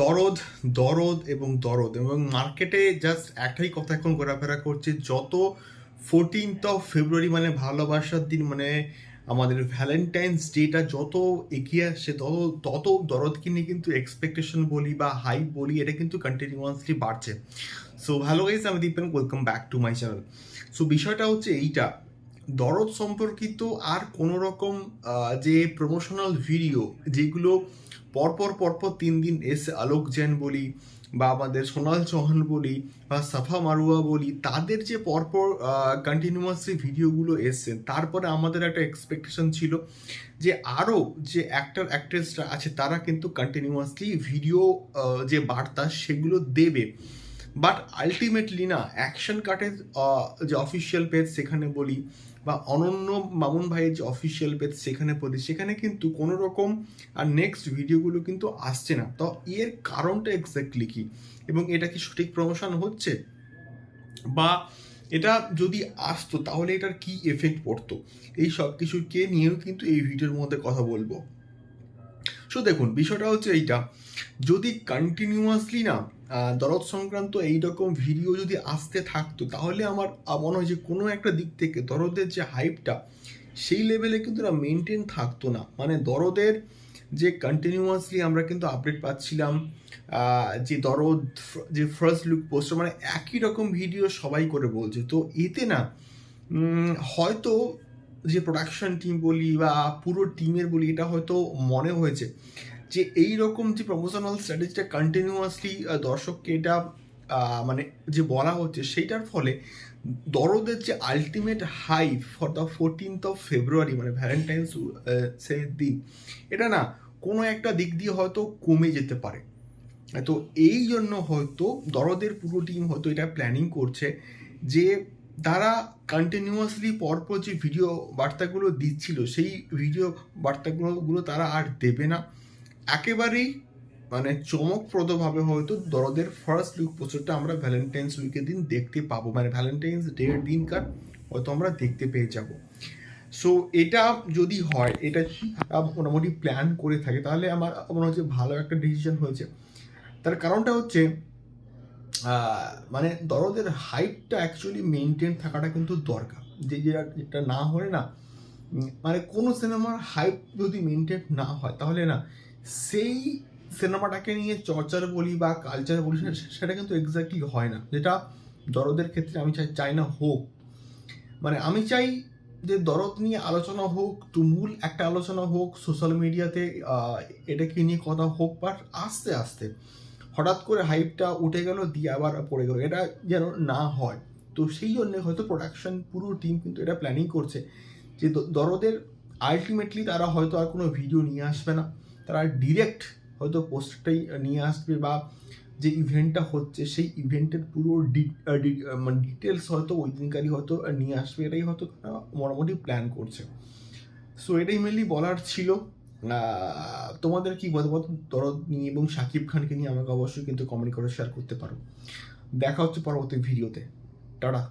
দরদ দরদ এবং দরদ। এবং মার্কেটে জাস্ট একটাই কথা এখন ঘোরাফেরা করছে, যত ফোরটিনথ অফ ফেব্রুয়ারি মানে ভালোবাসার দিন মানে আমাদের ভ্যালেন্টাইন্স ডেটা যত এগিয়ে আসছে তত তত দরদকে নিয়ে কিন্তু এক্সপেকটেশন বলি বা হাই বলি, এটা কিন্তু কন্টিনিউয়াসলি বাড়ছে। সো ভালো গাইজ আমি Dipen welcome back to my channel so বিষয়টা হচ্ছে এইটা। দরদ সম্পর্কিত আর কোনো রকম যে প্রমোশনাল ভিডিও যেগুলো পরপর পরপর তিন দিন এসে আলোক জৈন বলি বা আমাদের সোনাল চৌহান বলি বা সাফা মারুয়া বলি, তাদের যে পরপর কন্টিনিউয়াসলি ভিডিওগুলো এসছে, তারপরে আমাদের একটা এক্সপেকটেশন ছিল যে আরও যে অ্যাক্টর অ্যাক্ট্রেসরা আছে, তারা কিন্তু কন্টিনিউয়াসলি ভিডিও যে বার্তা সেগুলো দেবে। বাট আলটিমেটলি না অ্যাকশন কাটের যে অফিসিয়াল পেজ সেখানে বলি বা অনন্য মামুন ভাইয়ের যে অফিসিয়াল পেজ সেখানে পড়ি, সেখানে কিন্তু কোনো রকম আর নেক্সট ভিডিওগুলো কিন্তু আসছে না। তো এর কারণটা এক্স্যাক্টলি কি? এবং এটা কি সঠিক প্রমোশন হচ্ছে? বা এটা যদি আসতো, তাহলে এটার কি এফেক্ট পড়তো? এই সব কিছুকে নিয়েও কিন্তু এই ভিডিওর মধ্যে কথা বলব। সো দেখুন, বিষয়টা হচ্ছে এইটা। যদি কন্টিনিউয়াসলি না দরদ সংক্রান্ত এইরকম ভিডিও যদি আসতে থাকতো, তাহলে আমার মনে হয় যে কোনো একটা দিক থেকে দরদের যে হাইপটা সেই লেভেলে কিন্তু না মেনটেন থাকতো না। মানে দরদের যে কন্টিনিউয়াসলি আমরা কিন্তু আপডেট পাচ্ছিলাম যে দরদ, যে ফার্স্ট লুক পোস্টার মানে একই রকম ভিডিও সবাই করে বলছে। তো এতে না হয়তো যে প্রোডাকশন টিম বলি বা পুরো টিমের বলি, এটা হয়তো মনে হয়েছে যে এই রকম যে প্রমোশনাল স্ট্র্যাটেজিটা কন্টিনিউয়াসলি দর্শককে এটা মানে যে বলা হচ্ছে, সেইটার ফলে দরদের যে ultimate high for the fourteenth of February মানে ভ্যালেন্টাইন্স সে দিন, এটা না কোনো একটা দিক দিয়ে হয়তো কমে যেতে পারে। তো এই জন্য হয়তো দরদের পুরো টিম হয়তো এটা প্ল্যানিং করছে যে তারা কন্টিনিউয়াসলি পরপর যে ভিডিও বার্তাগুলো দিচ্ছিল, সেই ভিডিও বার্তাগুলোগুলো তারা আর দেবে না। একেবারেই মানে চমকপ্রদভাবে হয়তো দরদের ফার্স্ট লুক পোস্টারটা আমরা ভ্যালেন্টাইন্স উইকের দিন দেখতে পাবো। মানে ভ্যালেন্টাইন্স ডের দিনকার হয়তো আমরা দেখতে পেয়ে যাব। সো এটা যদি হয়, এটা মোটামুটি প্ল্যান করে থাকে, তাহলে আমার মনে হচ্ছে ভালো একটা ডিসিশন হয়েছে। তার কারণটা হচ্ছে মানে দরদের হাইটটা অ্যাকচুয়ালি মেনটেন থাকাটা কিন্তু দরকার। যে যেটা যেটা না হলে না মানে কোনো সিনেমার হাইপ যদি মেনটেন না হয়, তাহলে না সেই সিনেমাটাকে নিয়ে চর্চার বলি বা কালচার বলি সেটা কিন্তু এক্স্যাক্টলি হয় না। যেটা দরদের ক্ষেত্রে আমি চাই চাই না হোক। মানে আমি চাই যে দরদ নিয়ে আলোচনা হোক, তুমুল একটা আলোচনা হোক সোশ্যাল মিডিয়াতে এটাকে নিয়ে কথা হোক বাট আস্তে আস্তে। হঠাৎ করে হাইপটা উঠে গেল, দিয়ে আবার পড়ে গেল। এটা যেন না হয়। তো সেই জন্য হয়তো প্রোডাকশন পুরো টিম কিন্তু এটা প্ল্যানিং করছে যে দরদের আলটিমেটলি তারা হয়তো আর কোনো ভিডিও নিয়ে আসবে না। তারা ডিরেক্ট হয়তো পোস্টটাই নিয়ে আসবে বা যে ইভেন্টটা হচ্ছে, সেই ইভেন্টের পুরো মানে ডিটেলস হয়তো ওই দিনকারই হয়তো নিয়ে আসবে। এটাই হয়তো মোটামুটি প্ল্যান করছে। সো এটাই মেনলি বলার ছিল। তোমাদের কি মতামত? দরদ নিয়ে এবং সাকিব খানকে নিয়ে আমাকে অবশ্যই কিন্তু কমেন্ট করে শেয়ার করতে পারো। দেখা হচ্ছে পরবর্তী ভিডিওতে টাটা।